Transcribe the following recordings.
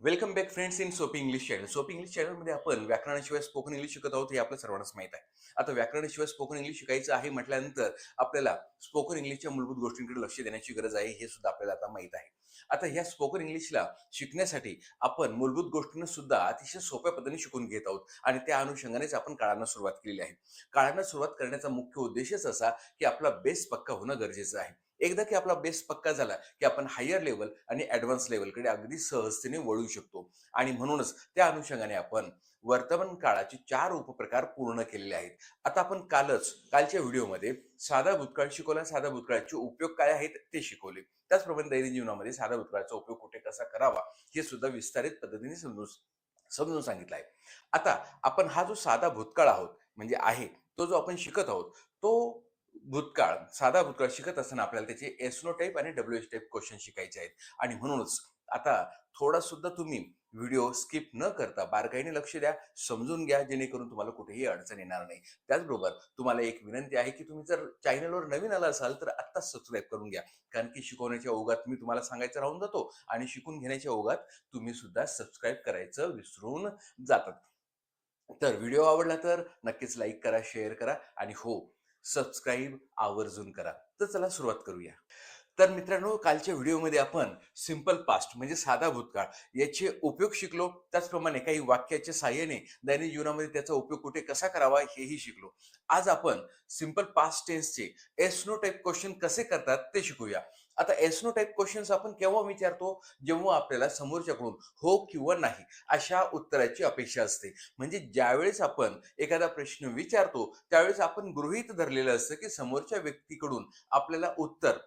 Welcome back friends in Sopi English channel Sopi English चॅनलमध्ये आपण व्याकरणाशिवाय spoken English शिकत आहोत हे आपल्या सर्वांनाच माहीत आहे. आता व्याकरणाशिवाय स्पोकन इंग्लिश शिकायचं आहे म्हटल्यानंतर आपल्याला स्पोकन इंग्लिशच्या मूलभूत गोष्टींकडे लक्ष देण्याची गरज आहे हे सुद्धा आपल्याला आता माहीत आहे. आता ह्या स्पोकन इंग्लिशला शिकण्यासाठी आपण मूलभूत गोष्टींना सुद्धा अतिशय सोप्या पद्धतीने शिकून घेत आहोत आणि त्या अनुषंगानेच आपण काळांना सुरुवात केलेली आहे. काळांना सुरुवात करण्याचा मुख्य उद्देशच असा की आपला बेस पक्का होणं गरजेचं आहे. एकदा की आपला बेस पक्का झाला की आपण हायर लेवल आणि ऍडव्हान्स लेवलकडे अगदी सहजतेने वळू शकतो. आणि म्हणूनच त्या अनुषंगाने आपण वर्तमान काळाचे चार उपप्रकार पूर्ण केलेले आहेत. आता आपण कालच कालच्या व्हिडिओमध्ये साधा भूतकाळ शिकवला. साधा भूतकाळाचे उपयोग काय आहेत ते शिकवले. त्याचप्रमाणे दैनंदिन जीवनामध्ये साधा भूतकाळाचा उपयोग कुठे कसा करावा हे सुद्धा विस्तारित पद्धतीने समजून समजून सांगितलं आहे. आता आपण हा जो साधा भूतकाळ आहोत म्हणजे आहे तो जो आपण शिकत आहोत तो भूतकाळ साधा भूतकाळ शिकत असताना आपल्याला त्याचे एसनो टाईप आणि डब्ल्यू एच टाईप क्वेश्चन शिकायचे आहेत. आणि म्हणूनच आता थोडा सुद्धा तुम्ही व्हिडिओ स्किप न करता बारकाईने लक्ष द्या समजून घ्या जेणेकरून तुम्हाला कुठेही अडचण येणार नाही. त्याचबरोबर तुम्हाला एक विनंती आहे की तुम्ही जर चॅनलवर नवीन आला असाल तर आत्ताच सबस्क्राईब करून घ्या. कारण की शिकवण्याच्या ओघात मी तुम्हाला सांगायचं राहून जातो आणि शिकून घेण्याच्या ओघात तुम्ही सुद्धा सबस्क्राईब करायचं विसरून जातात. तर व्हिडिओ आवडला तर नक्कीच लाईक करा शेअर करा आणि हो सबस्क्राईब आवर्जून करा. तर चला सुरुवात करूया. तर मित्रांनो कालच्या व्हिडिओमध्ये आपण सिंपल पास्ट म्हणजे साधा भूतकाळ याचे उपयोग शिकलो. त्याचप्रमाणे काही वाक्याच्या साह्याने दैनिक जीवनामध्ये त्याचा उपयोग कुठे कसा करावा हेही शिकलो. आज आपण सिंपल पास्ट टेन्सचे एसनो टाईप क्वेश्चन कसे करतात ते शिकूया. आता एसनो टाईप क्वेश्चन्स आपण केव्हा विचारतो? जेव्हा आपल्याला समोरच्याकडून हो किंवा नाही अशा उत्तराची अपेक्षा असते. म्हणजे ज्यावेळेस आपण एखादा प्रश्न विचारतो त्यावेळेस आपण गृहीत धरलेलं असतं की समोरच्या व्यक्तीकडून आपल्याला उत्तर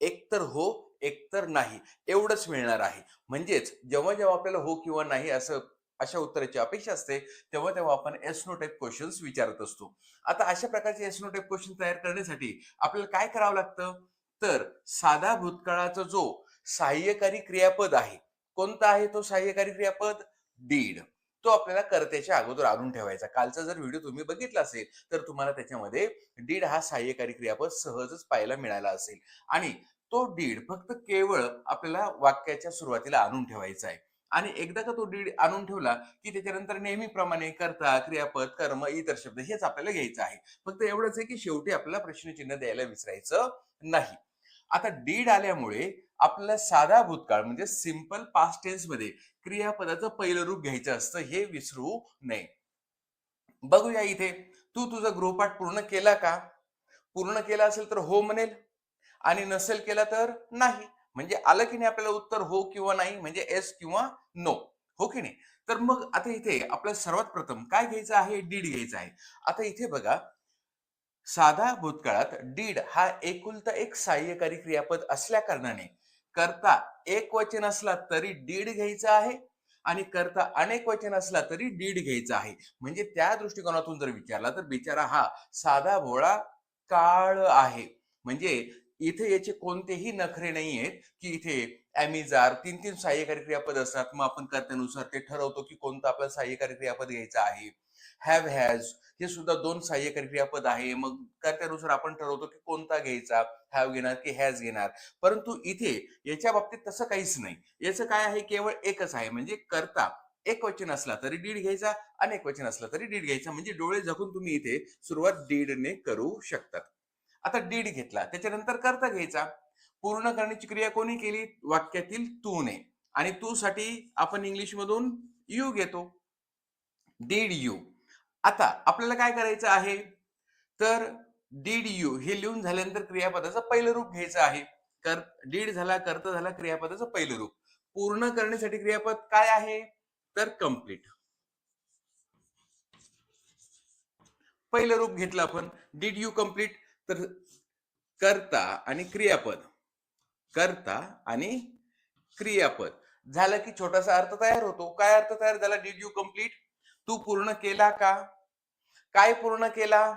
एकतर हो एकतर नाही एवढंच मिळणार आहे. म्हणजेच जेव्हा जेव्हा आपल्याला हो किंवा नाही असं अशा उत्तराची अपेक्षा असते तेव्हा तेव्हा आपण एसनो टाईप क्वेश्चन्स विचारत असतो. आता अशा प्रकारचे एसनो टाईप क्वेश्चन तयार करण्यासाठी आपल्याला काय करावं लागतं? तर साधा भूतकाळाचा जो सहाय्यकारी क्रियापद आहे कोणता आहे तो सहाय्यकारी क्रियापद? डीड तो आपल्याला कर्त्याच्या अगोदर आणून ठेवायचा. कालचा जर व्हिडिओ तुम्ही बघितला असेल तर तुम्हाला त्याच्यामध्ये डीड हा सहाय्यकारी क्रियापद सहजच पाहायला मिळाला असेल. आणि तो डीड फक्त केवळ आपल्याला वाक्याच्या सुरुवातीला आणून ठेवायचा आहे. आणि एकदा का तो डीड आणून ठेवला की त्याच्यानंतर नेहमीप्रमाणे कर्ता क्रियापद कर्म इतर शब्द हेच आपल्याला घ्यायचं आहे. फक्त एवढंच आहे की शेवटी आपल्याला प्रश्नचिन्ह द्यायला विसरायचं नाही. आता डीड आल्यामुळे आपल्याला साधा भूतकाळ म्हणजे सिंपल पास्ट टेन्समध्ये क्रियापदाचं पहिलं रूप घ्यायचं असतं हे विसरू नये. बघूया इथे तू तुझा गृहपाठ पूर्ण केला का? पूर्ण केला असेल तर हो म्हणेल आणि नसेल केला तर नाही. म्हणजे आलं की नाही आपल्याला उत्तर हो किंवा नाही म्हणजे एस किंवा नो हो की नाही? तर मग आता इथे आपल्याला सर्वात प्रथम काय घ्यायचं आहे? डीड घ्यायचं आहे. आता इथे बघा साधा भूतकाळात डीड हा एकुलता एक सहाय्यकारी क्रियापद असल्या कारणाने करता एक वचन असला तरी डीड घ्यायचा आहे आणि करता अनेक वचन असला तरी डीड घ्यायचा आहे. म्हणजे त्या दृष्टिकोनातून जर विचारला तर बिचारा हा साधा भोळा काळ आहे. म्हणजे इथे याचे कोणतेही नखरे नाही आहेत की इथे अॅमिजार तीन तीन सहाय्यकारी क्रियापद असतात. मग आपण कर्त्यानुसार ते ठरवतो की कोणतं आपल्याला सहाय्यकारी क्रियापद घ्यायचं आहे. हॅव हॅज हे सुद्धा दोन सहाय्यकारी क्रियापद आहे. मग कर्त्यानुसार आपण ठरवतो की कोणता घ्यायचा हॅव घेणार की हॅज घेणार. परंतु इथे याच्या बाबतीत तसं काहीच नाही. याचं काय आहे? केवळ एकच आहे. म्हणजे करता एक वचन असला तरी डीड घ्यायचा अनेक वचन असला तरी डीड घ्यायचा. म्हणजे डोळे झाकून तुम्ही इथे सुरुवात डीडने करू शकतात. आता डीड घेतला. त्याच्यानंतर करता घ्यायचा. पूर्ण करण्याची क्रिया कोणी केली? वाक्यातील तूने. आणि तू साठी आपण इंग्लिश मधून यू घेतो. Did you. आता आपल्याला काय करायचं आहे? तर डीड यू हे लिहून झाल्यानंतर क्रियापदाचं पहिलं रूप घ्यायचं आहे. कर डीड झाला करता झाला क्रियापदाचं पहिलं रूप. पूर्ण करण्यासाठी क्रियापद काय आहे? तर कंप्लीट पहिलं रूप घेतलं आपण. डीड यू कंप्लीट तर कर्ता आणि क्रियापद. कर्ता आणि क्रियापद. झालं की छोटासा अर्थ तयार होतो. काय अर्थ तयार झाला? डीड यू कंप्लीट तू पूर्ण केला का? काय पूर्ण केला?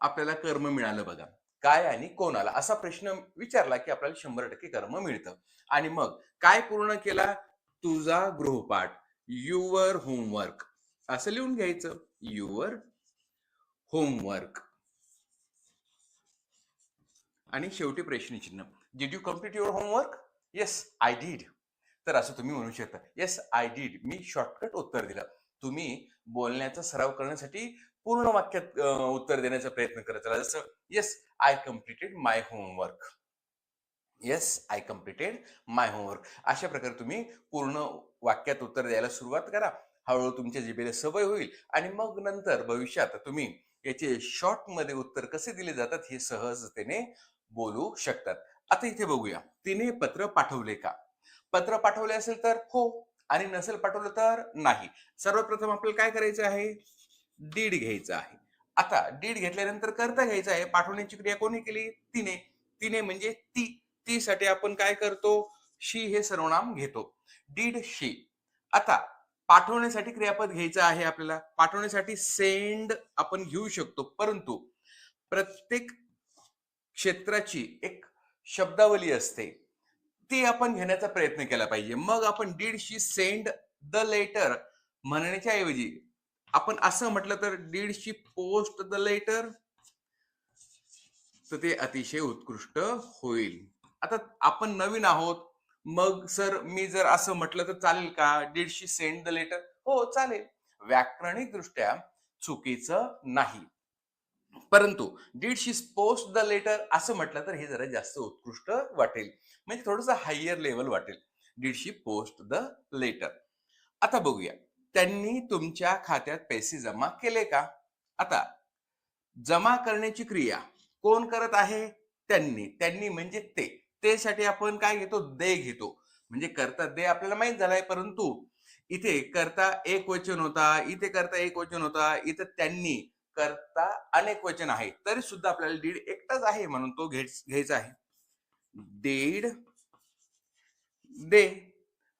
आपल्याला कर्म मिळालं बघा. काय आणि कोणाला? असा प्रश्न विचारला की आपल्याला शंभर टक्के कर्म मिळतं. आणि मग काय पूर्ण केला? तुझा गृहपाठ. Your homework. असं लिहून घ्यायचं. Your homework. आणि शेवटी प्रश्नचिन्ह. Did you complete your homework yes I did तर असं तुम्ही म्हणू शकता. येस आय डीड मी शॉर्टकट उत्तर दिलं. तुम्ही बोलण्याचा सराव करण्यासाठी पूर्ण वाक्यात उत्तर देण्याचा प्रयत्न करत राहा. जसं yes I completed my homework yes I completed my homework अशा प्रकारे तुम्ही पूर्ण वाक्यात उत्तर द्यायला सुरुवात करा. हळूहळू तुमच्या जिबेला सवय होईल आणि मग नंतर भविष्यात तुम्ही याचे शॉर्टमध्ये उत्तर कसे दिले जातात हे सहजतेने बोलू शकतात. आता इथे बघूया. तिने पत्र पाठवले का? पत्र पाठवले असेल तर हो आणि नसेल पाठवलं तर नाही. सर्वप्रथम आपल्याला काय करायचं आहे? डीड घ्यायचं आहे. आता डीड घेतल्यानंतर करता घ्यायचं आहे. पाठवण्याची क्रिया कोणी केली? तिने. तिने म्हणजे ती. ती साठी आपण काय करतो? शी हे सर्वनाम घेतो. Did she. आता पाठवण्यासाठी क्रियापद घ्यायचं आहे आपल्याला. पाठवण्यासाठी सेंड आपण घेऊ शकतो. परंतु प्रत्येक क्षेत्राची एक शब्दावली असते. ते आपण घेण्याचा प्रयत्न केला पाहिजे. मग आपण did she send the letter म्हणण्याच्या ऐवजी आपण असं म्हटलं तर did she post the letter? तर ते अतिशय उत्कृष्ट होईल. आता आपण नवीन आहोत. मग सर मी जर असं म्हटलं तर चालेल का? Did she send the letter? हो चालेल. व्याकरणिक दृष्ट्या चुकीचं नाही. परंतु did she post the letter असं म्हटलं तर हे जरा जास्त उत्कृष्ट वाटेल. म्हणजे थोडस हायर लेवल वाटेल. Did she post the letter आता बघूया. त्यांनी तुमच्या खात्यात पैसे जमा केले का? आता जमा करण्याची क्रिया कोण करत आहे? त्यांनी. त्यांनी म्हणजे ते. तेसाठी आपण काय घेतो? दे घेतो. म्हणजे करता दे आपल्याला माहीत झालाय परंतु इथे करता एक वचन होता इथे करता एक वचन होता इथं त्यांनी करता अनेक वचन आहे. तरी सुद्धा आपल्याला दीड एकटाच आहे म्हणून तो घ्यायचा आहे. दीड दे.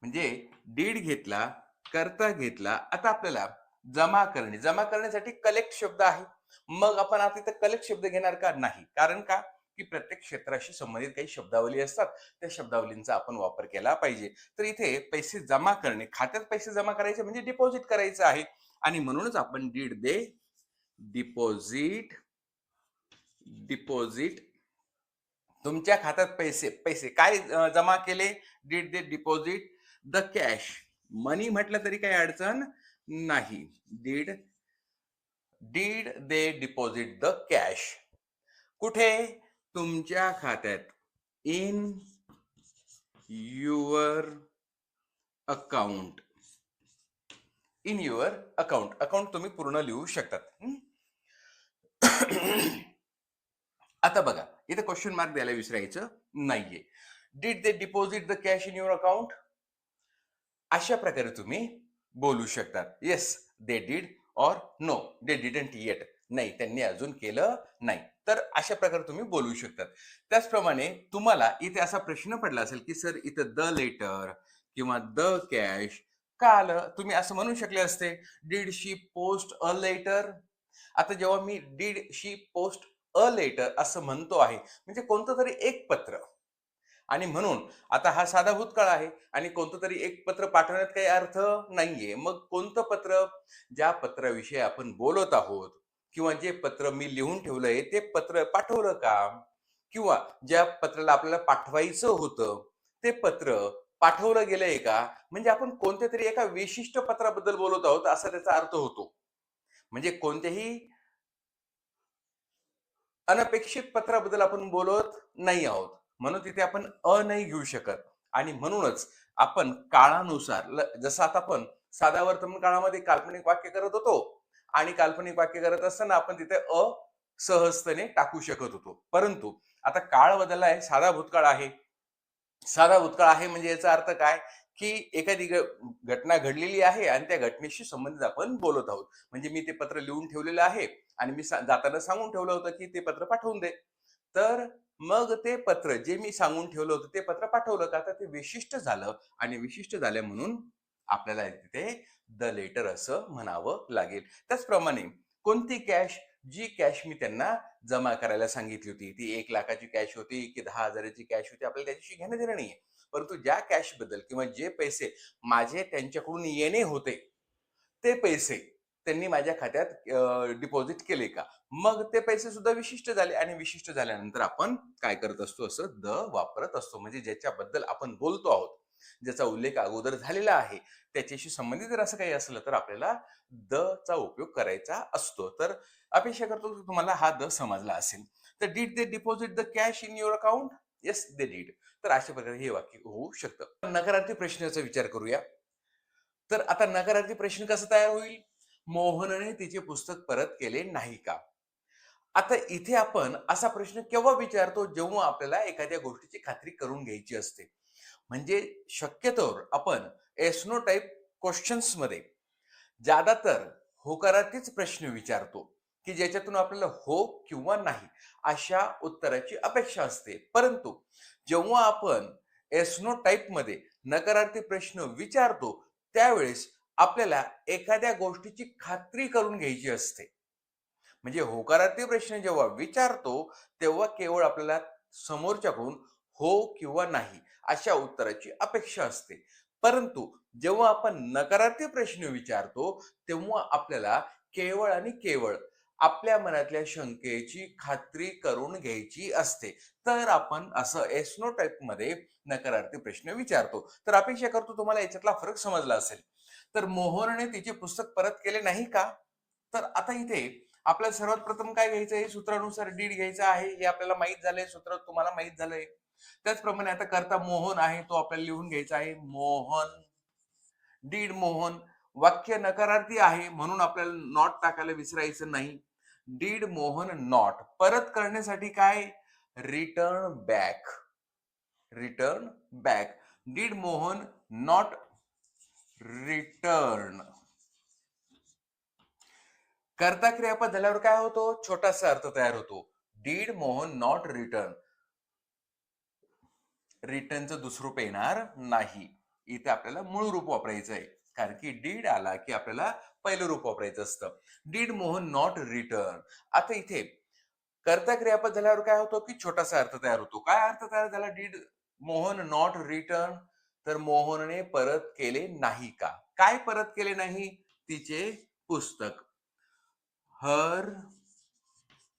म्हणजे दीड घेतला करता घेतला आता आपल्याला जमा करणे. जमा करण्यासाठी कलेक्ट शब्द आहे. मग आपण आता इथं कलेक्ट शब्द घेणार का? नाही. कारण का? की प्रत्येक क्षेत्राशी संबंधित काही शब्दावली असतात. त्या शब्दावलींचा आपण वापर केला पाहिजे. तर इथे पैसे जमा करणे. खात्यात पैसे जमा करायचे म्हणजे डिपॉझिट करायचं आहे. आणि म्हणूनच आपण दीड दे डिपॉझिट डिपॉझिट. तुमच्या खात्यात पैसे पैसे. काय जमा केले? Did they deposit. The cash. Money म्हटलं तरी काही अडचण नाही. Did did they deposit the cash. कुठे? तुमच्या खात्यात. In your account. In your account. Account तुम्ही पूर्ण लिहू शकतात. आता बघा इथे क्वेश्चन मार्क द्यायला विसरायचं नाहीये. Did they deposit the cash in your account अशा प्रकारे तुम्ही बोलू शकतात. Yes they did or no they didn't yet नाही त्यांनी अजून केलं नाही. तर अशा प्रकारे तुम्ही बोलू शकतात. त्याचप्रमाणे तुम्हाला इथे असा प्रश्न पडला असेल की सर इथं द लेटर किंवा द कॅश का आलं? तुम्ही असं म्हणू शकले असते. Did she post a letter आता जेव्हा मी did she post a letter असं म्हणतो आहे म्हणजे कोणतं तरी एक पत्र. आणि म्हणून आता हा साधा भूतकाळ आहे आणि कोणतं तरी एक पत्र पाठवण्यात काही अर्थ नाहीये. मग कोणतं पत्र? ज्या पत्राविषयी आपण बोलत आहोत किंवा जे पत्र मी लिहून ठेवलंय ते पत्र पाठवलं का? किंवा ज्या पत्राला आपल्याला पाठवायचं होतं ते पत्र पाठवलं गेलंय का? म्हणजे आपण कोणत्या तरी एका विशिष्ट पत्राबद्दल बोलत आहोत असा त्याचा अर्थ होतो. म्हणजे कोणत्याही अनपेक्षित पत्राबद्दल आपण बोलत नाही आहोत. म्हणून तिथे आपण अ नाही घेऊ शकत. आणि म्हणूनच आपण काळानुसार जसं आता आपण साधा वर्तमान काळामध्ये काल्पनिक वाक्य करत होतो आणि काल्पनिक वाक्य करत असताना आपण तिथे अ सहजतेने टाकू शकत होतो. परंतु आता काळ बदलला आहे साधा भूतकाळ आहे. साधा भूतकाळ आहे म्हणजे याचा अर्थ काय? की एखादी घटना घडलेली आहे आणि त्या घटनेशी संबंधित आपण बोलत आहोत. म्हणजे मी ते पत्र लिहून ठेवलेलं आहे आणि मी जाताना सांगून ठेवलं होतं की ते पत्र पाठवून दे. तर मग ते पत्र जे मी सांगून ठेवलं होतं ते पत्र पाठवलं का? तर ते विशिष्ट झालं आणि विशिष्ट झालं म्हणून आपल्याला तिथे द लेटर असं म्हणावं लागेल. त्याचप्रमाणे कोणती कॅश जी कॅश मी त्यांना जमा करायला सांगितली होती? ती एक लाखाची कॅश होती की दहा हजाराची कॅश होती? आपल्याला त्याच्याशी घेणं देणं नाहीये. परंतु ज्या कॅशबद्दल किंवा जे पैसे माझे त्यांच्याकडून येणे होते ते पैसे त्यांनी माझ्या खात्यात डिपॉझिट केले का? मग ते पैसे सुद्धा विशिष्ट झाले आणि विशिष्ट झाल्यानंतर आपण काय करत असतो? असं द वापरत असतो. म्हणजे ज्याच्याबद्दल आपण बोलतो आहोत ज्याचा उल्लेख अगोदर झालेला आहे त्याच्याशी संबंधित जर असं काही असलं तर आपल्याला द चा उपयोग करायचा असतो. तर अपेक्षा करतो तुम्हाला हा द समजला असेल. तर did they deposit the cash in your account yes they did तर अशा प्रकारे हे वाक्य होऊ शकतं. नकारार्थी प्रश्नाचा विचार करूया. तर आता नकारार्थी प्रश्न कसा तयार होईल? मोहनने तिचे पुस्तक परत केले नाही का? आता इथे आपण असा प्रश्न केव्हा विचारतो? जेव्हा आपल्याला एखाद्या गोष्टीची खात्री करून घ्यायची असते. म्हणजे शक्यतोवर आपण एसनो टाईप क्वेश्चन्समध्ये ज्यादातर होकारार्थीच प्रश्न विचारतो. की ज्याच्यातून आपल्याला हो किंवा नाही अशा उत्तराची अपेक्षा असते. परंतु जेव्हा आपण एसनो टाईपमध्ये नकारार्थी प्रश्न विचारतो त्यावेळेस आपल्याला एखाद्या गोष्टीची खात्री करून घ्यायची असते. म्हणजे होकारार्थी प्रश्न जेव्हा विचारतो तेव्हा केवळ आपल्याला समोरच्याकडून हो किंवा नाही अशा उत्तराची अपेक्षा असते. परंतु जेव्हा आपण नकारार्थी प्रश्न विचारतो तेव्हा आपल्याला केवळ आणि केवळ आपल्या मनातल्या शंकेची खात्री करून घ्यायची असते. तर आपण असं एसनो मध्ये नकारार्थी प्रश्न विचारतो. तर अपेक्षा करतो तुम्हाला याच्यातला फरक समजला असेल. तर मोहनने तिचे पुस्तक परत केले नाही का? तर आता इथे आपल्याला सर्वात प्रथम काय घ्यायचं आहे? सूत्रानुसार डीड घ्यायचं आहे. हे आपल्याला माहीत झालंय. सूत्र तुम्हाला माहीत झालंय. त्याचप्रमाणे आता करता मोहन आहे तो आपल्याला लिहून घ्यायचा आहे. मोहन डीड मोहन वाक्य नकारार्थी आहे म्हणून आपल्याला नॉट टाकायला विसरायचं नाही. डीड मोहन नॉट परत करण्यासाठी काय? Return back return back did Mohan not return करता क्रियापद झाल्यावर काय होतो? छोटासा अर्थ तयार होतो. डीड मोहन नॉट रिटर्न रिटर्नचं दुसरं रूप येणार नाही. इथे आपल्याला मूळ रूप वापरायचं आहे कारण की डीड आला की आपल्याला पहिलं रूप वापरायचं असतं. Did Mohan not return. आता इथे कर्ता क्रियापद झाल्यावर काय होतो की छोटासा अर्थ तयार होतो. काय अर्थ तयार झाला? Did Mohan not return. तर मोहनने परत केले नाही का? काय परत केले नाही? तिचे पुस्तक. Her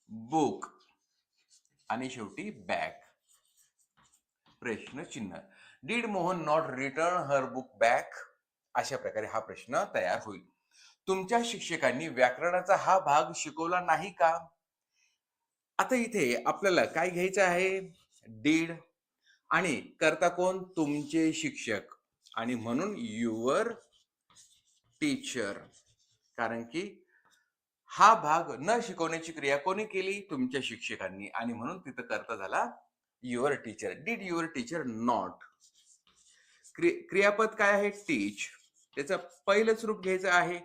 book. आणि शेवटी बॅक प्रश्न चिन्ह did Mohan not return her book back अशा प्रकारे हा प्रश्न तयार होईल. तुमच्या शिक्षकांनी व्याकरणाचा हा भाग शिकवला नाही का? आता इथे आपल्याला काय घ्यायचं आहे? डीड आणि करता कोण? तुमचे शिक्षक. आणि म्हणून युअर टीचर. कारण की हा भाग न शिकवण्याची क्रिया कोणी केली? तुमच्या शिक्षकांनी. आणि म्हणून तिथं करता झाला your teacher. Did your teacher not क्रियापद काय आहे? टीच त्याचं पहिलंच रूप घ्यायचं आहे.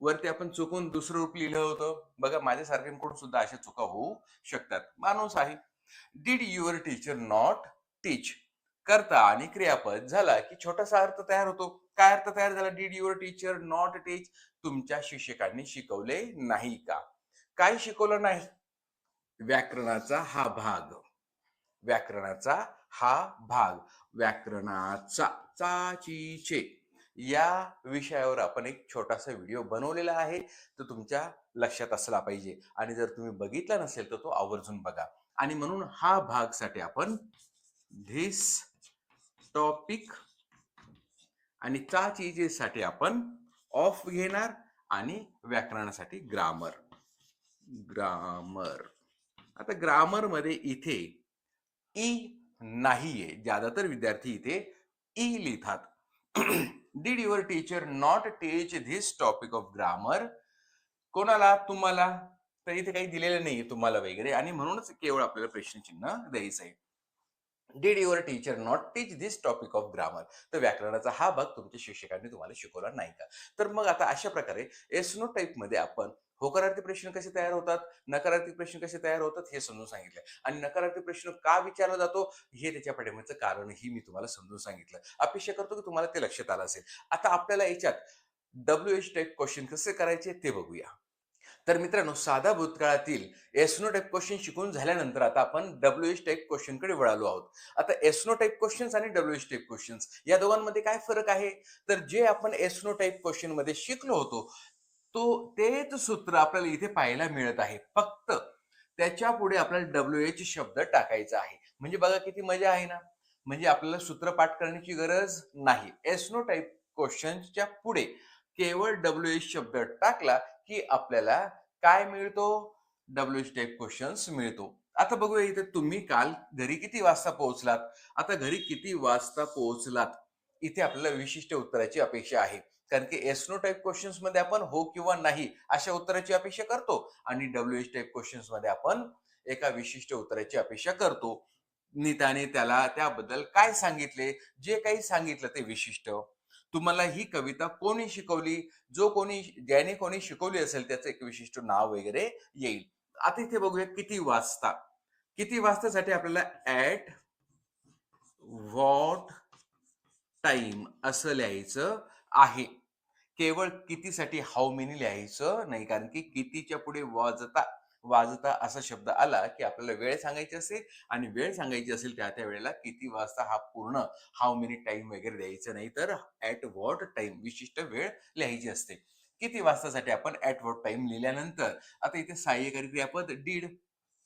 वरती आपण चुकून दुसरं रूप लिहिलं होतं. बघा माझ्यासारख्यांकडून सुद्धा अशा चुका होऊ शकतात. माणूस आहे did your teacher not teach करता आणि क्रियापद झाला की छोटासा अर्थ तयार होतो. काय अर्थ तयार झाला? Did your teacher not teach तुमच्या शिक्षकांनी शिकवले नाही का? काय शिकवलं नाही? व्याकरणाचा हा भाग. व्याकरणाचा हा भाग. व्याकरणाचा चाचीचे. या विषयावर आपण एक छोटासा व्हिडिओ बनवलेला आहे तो तुमच्या लक्षात असला पाहिजे. आणि जर तुम्ही बघितला नसेल तर तो आवर्जून बघा. आणि म्हणून हा भागसाठी आपण धिस टॉपिक आणि चाचीचे साठी आपण ऑफ घेणार आणि व्याकरणासाठी ग्रामर ग्रामर आता ग्रामरमध्ये इथे ई नाहीये. ज्यादातर विद्यार्थी इथे ई लिहितात. Did your teacher not teach this topic of grammar कोणाला? तुम्हाला? तर इथे काही दिलेलं नाहीये तुम्हाला वगैरे. आणि म्हणूनच केवळ आपल्याला प्रश्नचिन्ह द्यायचं आहे. Did your teacher not teach this topic of grammar तर व्याकरणाचा हा भाग तुमच्या शिक्षकांनी तुम्हाला शिकवला नाही का? तर मग आता अशा प्रकारे एसनो टाईपमध्ये आपण होकारार्थी प्रश्न कसे तयार होतात? नकारार्थी प्रश्न कसे तयार होतात? हे समजून सांगितलं आणि नकारार्थी प्रश्न का विचारला जातो? हे त्याच्या पाठिंब्याचं कारणही मी तुम्हाला समजून सांगितलं. अपेक्षा करतो की तुम्हाला ते लक्षात आलं असेल. आता आपल्याला याच्यात डब्ल्यू एच टाईप क्वेश्चन कसे करायचे ते बघूया. तर मित्रांनो साधा भूतकाळातील एसनो टाईप क्वेश्चन शिकून झाल्यानंतर आता आपण डब्ल्यू एच टाईप क्वेश्चनकडे वळालो आहोत. आता एसनो टाईप क्वेश्चन्स आणि डब्ल्यू एच टाईप क्वेश्चन्स या दोघांमध्ये काय फरक आहे? तर जे आपण एसनो टाईप क्वेश्चनमध्ये शिकलो होतो तो तेच सूत्र आपल्याला इथे पाहायला मिळत आहे. फक्त त्याच्या पुढे आपल्याला डब्ल्यू एच शब्द टाकायचा आहे. म्हणजे बघा किती मजा आहे ना. म्हणजे आपल्याला सूत्रपाठ करण्याची गरज नाही. एसनो टाईप क्वेश्चनच्या पुढे केवळ डब्ल्यू एच शब्द टाकला की आपल्याला काय मिळतो? डब्ल्यू एच टाईप क्वेश्चन्स मिळतो. आता बघूया इथे तुम्ही काल घरी किती वाजता पोहोचलात? आता घरी किती वाजता पोहोचलात? इथे आपल्याला विशिष्ट उत्तराची अपेक्षा आहे. कारण की एसनो टाईप क्वेश्चन्समध्ये आपण हो किंवा नाही अशा उत्तराची अपेक्षा करतो. आणि डब्ल्यू एच टाईप क्वेश्चन्समध्ये आपण एका विशिष्ट उत्तराची अपेक्षा करतो. नीताने त्याला त्याबद्दल काय सांगितले? जे काही सांगितलं ते विशिष्ट. तुम्हाला ही कविता कोणी शिकवली? जो कोणी ज्याने कोणी शिकवली असेल त्याचं एक विशिष्ट नाव वगैरे येईल. आता इथे बघूया किती वाजता किती वाजतासाठी आपल्याला ऍट व्हॉट टाइम असं लिहायचं आहे. केवळ कितीसाठी हाऊ मेनी लिहायचं नाही कारण की कितीच्या पुढे वाजता वाजता असा शब्द आला की आपल्याला वेळ सांगायची असेल आणि वेळ सांगायची असेल त्या त्या वेळेला किती वाजता हा पूर्ण हाऊ मेनी टाइम वगैरे द्यायचं नाही तर ऍट व्हॉट टाइम विशिष्ट वेळ लिहायची असते. किती वाजतासाठी आपण ऍट व्हॉट टाइम लिहिल्यानंतर आता इथे सहाय्यकारी क्रियापद डीड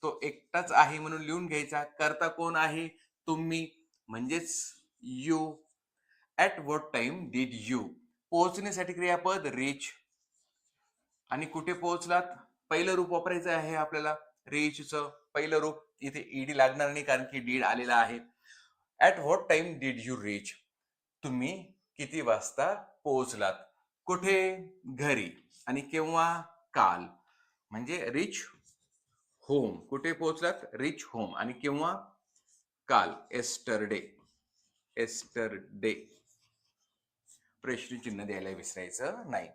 तो एकटाच आहे म्हणून लिहून घ्यायचा करता कोण आहे? तुम्ही म्हणजेच you at what time did you पोहोचण्यासाठी क्रियापद रीच आणि कुठे पोहोचलात? पहिलं रूप वापरायचं आहे आपल्याला रीचचं पहिलं रूप इथे ईडी लागणार नाही कारण की डीड आलेला आहे. At what time did you reach तुम्ही किती वाजता पोहोचलात? कुठे? घरी. आणि केव्हा? काल. म्हणजे रिच होम कुठे पोहोचलात? रिच होम आणि केव्हा? काल. एस्टरडे एस्टरडे प्रश्नचिन्ह द्यायला विसरायचं नाही.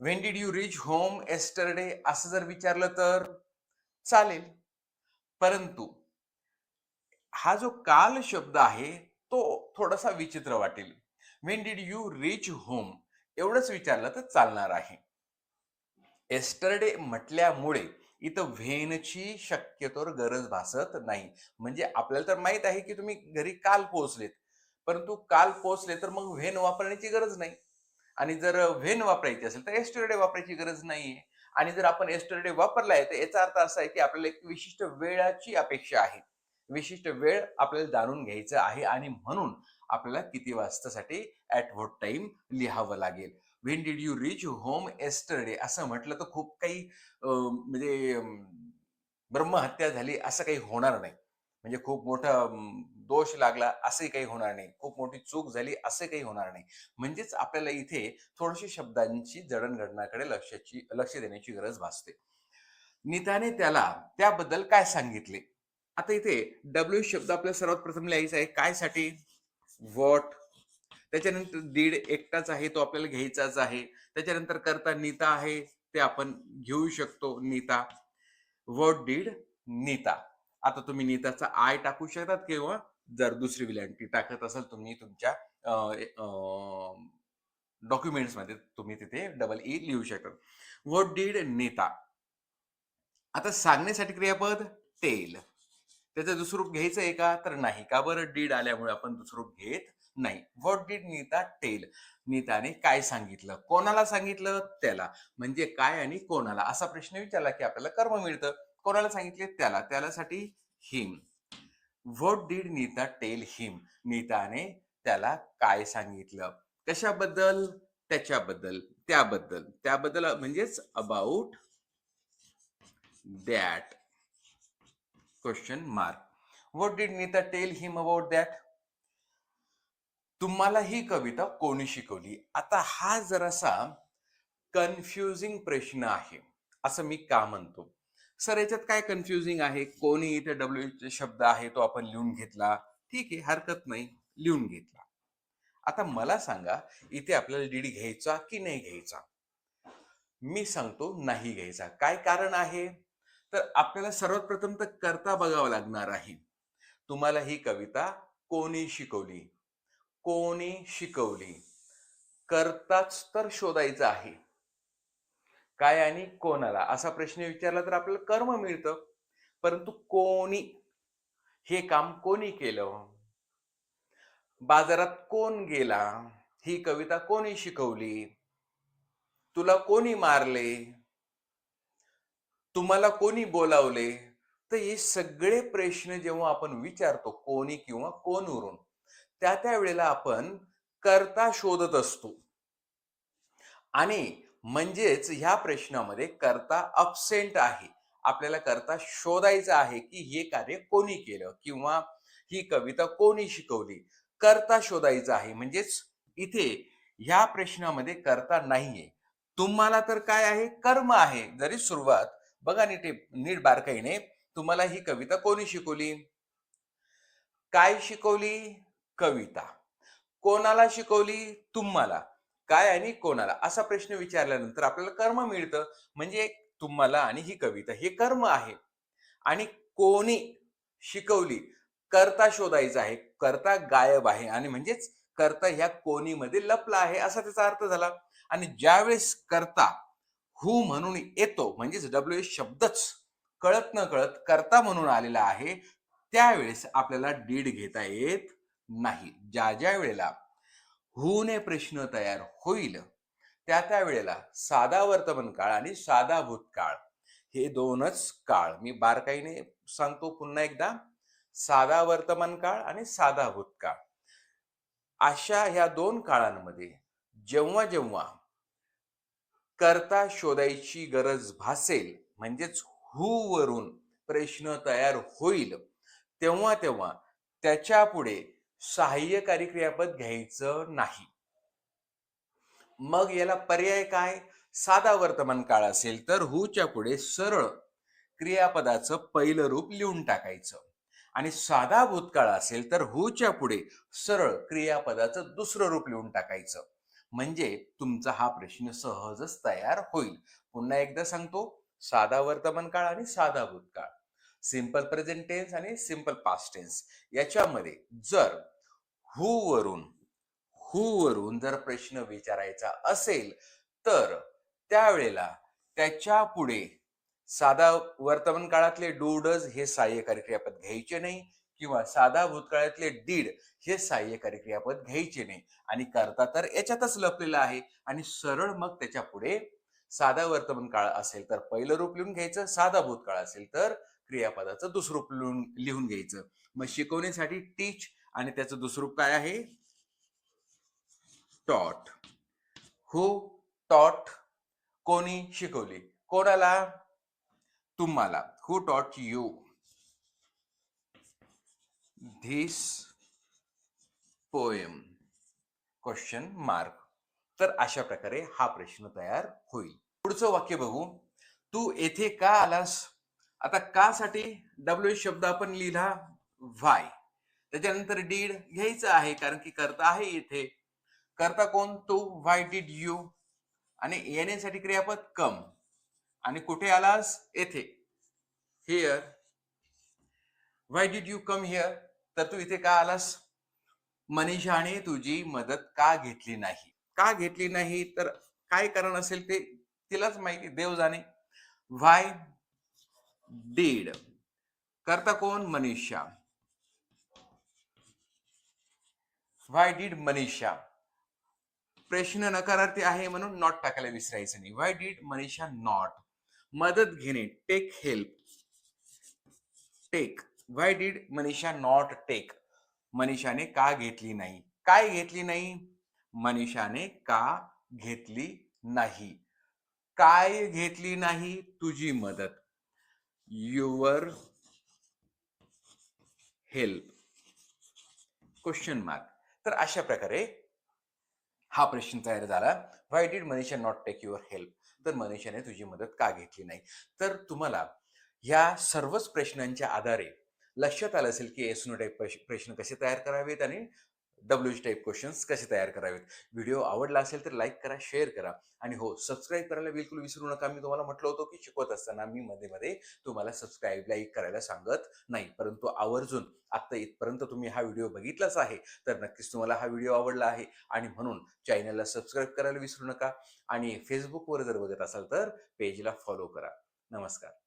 When did you reach home yesterday असं जर विचारलं तर? चालेल. परंतु हा जो काल शब्द आहे तो थोडासा विचित्र वाटेल. When did you reach home एवढंच विचारलं तर चालणार आहे. एस्टरडे म्हटल्यामुळे इथं व्हेनची शक्यतोर गरज भासत नाही. म्हणजे आपल्याला तर माहीत आहे की तुम्ही घरी काल पोहोचलेत. परंतु काल पोहोचले तर मग व्हेन वापरण्याची गरज नाही. आणि जर व्हेन वापरायची असेल तर एस्टरडे वापरायची गरज नाहीये. आणि जर आपण एस्टरडे वापरलाय तर याचा अर्थ असा आहे की आपल्याला एक विशिष्ट वेळाची अपेक्षा आहे. विशिष्ट वेळ आपल्याला जाणून घ्यायचं आहे आणि म्हणून आपल्याला किती वाजतासाठी ऍट व्हॉट टाइम लिहावं लागेल. When did you reach home yesterday असं म्हटलं तर खूप काही म्हणजे ब्रह्महत्या झाली असं काही होणार नाही. म्हणजे खूप मोठा दोष लागला असे काही होणार नाही. खूप मोठी चूक झाली असे काही होणार नाही. म्हणजेच आपल्याला इथे थोडीशी शब्दांची जडणघडणाकडे लक्षाची लक्ष देण्याची गरज भासते. नीताने त्याला त्याबद्दल काय सांगितले? आता इथे डब्ल्यू शब्द आपल्याला सर्वात प्रथम लिहायचा आहे काय साठी वॉट त्याच्यानंतर दीड एकटाच आहे तो आपल्याला घ्यायचाच आहे. त्याच्यानंतर करता नीता आहे ते आपण घेऊ शकतो नीता. What did Nita? आता तुम्ही नीताचा आय टाकू शकतात किंवा जर दुसरी विलंटी टाकत असाल तुम्ही तुमच्या डॉक्युमेंट्समध्ये तुम्ही तिथे डबल ई e लिहू शकता. व्हॉट डीड नेता आता सांगण्यासाठी क्रियापद टेल त्याचं दुसरं रूप घ्यायचं आहे का? तर नाही का बरं? डीड आल्यामुळे आपण दुसरं रूप घेत नाही. व्हॉट डीड नीता टेल नीताने काय सांगितलं? कोणाला सांगितलं? त्याला. म्हणजे काय आणि कोणाला? असा प्रश्न विचारला की आपल्याला कर्म मिळतं. कोणाला सांगितले? त्याला. त्यालासाठी him what did Nita tell him नीताने त्याला काय सांगितलं? कशाबद्दल? त्याच्याबद्दल. त्याबद्दल. त्याबद्दल म्हणजेच about that question mark what did Nita tell him about that तुम्हाला ही कविता कोणी शिकवली? आता हा जरासा कन्फ्युजिंग प्रश्न आहे. असं मी का म्हणतो? सर याच्यात काय कन्फ्युजिंग आहे? कोणी इथे डब्ल्यू शब्द आहे तो आपण लिहून घेतला. ठीक आहे हरकत नाही लिहून घेतला. आता मला सांगा इथे आपल्याला डीडी घ्यायचा की नाही घ्यायचा? मी सांगतो नाही घ्यायचा. काय कारण आहे? तर आपल्याला सर्वात प्रथम तर करता बघावं लागणार आहे. तुम्हाला ही कविता कोणी शिकवली? कोणी शिकवली? करताच तर शोधायचं आहे. काय आणि कोणाला? असा प्रश्न विचारला तर आपल्याला कर्म मिळतं. परंतु कोणी? हे काम कोणी केलं? बाजारात कोण गेला? ही कविता कोणी शिकवली? तुला कोणी मारले? तुम्हाला कोणी बोलावले? तर हे सगळे प्रश्न जेव्हा आपण विचारतो कोणी किंवा कोणवरून त्या त्या वेळेला आपण करता शोधत असतो. आणि म्हणजेच ह्या प्रश्नामध्ये करता अबसेंट आहे. आपल्याला करता शोधायचं आहे की हे कार्य कोणी केलं किंवा ही कविता कोणी शिकवली. करता शोधायचं आहे. म्हणजेच इथे ह्या प्रश्नामध्ये करता नाहीये. तुम्हाला तर काय आहे? कर्म आहे. जरी सुरुवात बघा नीट नीट बारकाईने तुम्हाला ही कविता कोणी शिकवली? काय शिकवली? कविता. कोणाला शिकवली? तुम्हाला. काय आणि कोणाला? असा प्रश्न विचारल्यानंतर आपल्याला कर्म मिळतं. म्हणजे तुम्हाला आणि ही कविता हे कर्म आहे. आणि कोणी शिकवली करता शोधायचा आहे करता गायब आहे आणि म्हणजेच करता ह्या कोणीमध्ये लपला आहे असा त्याचा अर्थ झाला. आणि ज्यावेळेस करता हु म्हणून येतो म्हणजेच डब्ल्यू शब्दच कळत न कळत करता म्हणून आलेला आहे त्यावेळेस आपल्याला डीड घेता येत नाही. ज्या ज्या वेळेला हुने प्रश्न तयार होईल. त्या त्या वेळेला साधा वर्तमान काळ आणि साधा भूतकाळ हे दोनच काळ. मी बारकाईने सांगतो पुन्हा एकदा. साधा वर्तमान काळ आणि साधा भूतकाळ. अशा ह्या दोन काळांमध्ये जेव्हा जेव्हा करता शोधायची गरज भासेल म्हणजेच हु वरून प्रश्न तयार होईल तेव्हा तेव्हा त्याच्या पुढे सहाय्यकारी क्रियापद घ्यायचं नाही. मग याला पर्याय काय? साधा वर्तमान काळ असेल तर हुच्या पुढे सरळ क्रियापदाचं पहिलं रूप लिहून टाकायचं. आणि साधा भूतकाळ असेल तर हुच्या पुढे सरळ क्रियापदाचं दुसरं रूप लिहून टाकायचं. म्हणजे तुमचा हा प्रश्न सहजच तयार होईल. पुन्हा एकदा सांगतो साधा वर्तमान काळ आणि साधा भूतकाळ. सिंपल प्रेझेंट टेन्स आणि सिंपल पास्ट टेन्स. याच्यामध्ये जर हु वरून हु वरून जर प्रश्न विचारायचा असेल तर त्यावेळेला त्याच्या पुढे साधा वर्तमान काळातले डूडज हे सहाय्यकारी क्रियापद घ्यायचे नाही किंवा साधा भूतकाळातले डीड हे सहाय्यकारी क्रियापद घ्यायचे नाही. आणि करता तर याच्यातच लपलेला आहे आणि सरळ मग त्याच्या पुढे साधा वर्तमान काळ असेल तर पहिलं रूप लिहून घ्यायचं साधा भूतकाळ असेल तर क्रियापदाचं दुसरं रूप लिहून लिहून घ्यायचं. मग शिकवण्यासाठी टीच आणि त्याचं दुसरं रूप काय आहे? टॉट हु टॉट कोणी शिकवली? कोणाला? तुम्हाला. Who taught you this poem question mark तर अशा प्रकारे हा प्रश्न तयार होईल. पुढचं वाक्य बघू. तू येथे का आलास? आता का साठी डब्ल्यू शब्द आपण लिहिला व्हाय त्याच्यानंतर डीड घ्यायचं आहे कारण की करता आहे इथे. करता कोण? तू व्हाय डीड यू आणि येण्यासाठी क्रियापद कम. आणि कुठे आलास? येथे. Here why did you come here तर तू इथे का आलास? मनीषाने तुझी मदत का घेतली नाही? का घेतली नाही? तर काय कारण असेल ते तिलाच माहिती देव जाणे. व्हाय डीड करता कोण? मनीषा. Why did Manisha? प्रश्न नकारार्थी आहे म्हणून नॉट टाकायला विसरायचं नाही. व्हाय डीड मनीषा नॉट मदत घेणे. Take help take why did Manisha not take मनीषाने का घेतली नाही? काय घेतली नाही? मनीषाने का घेतली नाही? काय घेतली नाही तुझी मदत? युअर हेल्प क्वेश्चन मार्क तर अशा प्रकारे हा प्रश्न तयार झाला. Why did Manisha not take your help तर मनीषाने तुझी मदत का घेतली नाही? तर तुम्हाला या सर्वच प्रश्नांच्या आधारे लक्षात आलं असेल की एस टाईप प्रश्न कसे तयार करावेत आणि डब्ल्यू टाईप क्वेश्चन्स कसे तयार करावेत? व्हिडिओ आवडला असेल तर लाईक करा शेअर करा. आणि हो सबस्क्राईब करायला बिलकुल विसरू नका. मी तुम्हाला म्हटलं होतं की शिकवत असताना मी मध्ये मध्ये तुम्हाला सबस्क्राईब लाईक करायला सांगत नाही. परंतु आवर्जून आता इथपर्यंत तुम्ही हा व्हिडिओ बघितलाच आहे तर नक्कीच तुम्हाला हा व्हिडिओ आवडला आहे. आणि म्हणून चॅनलला सबस्क्राईब करायला विसरू नका. आणि फेसबुकवर जर बघत असाल तर पेजला फॉलो करा. नमस्कार.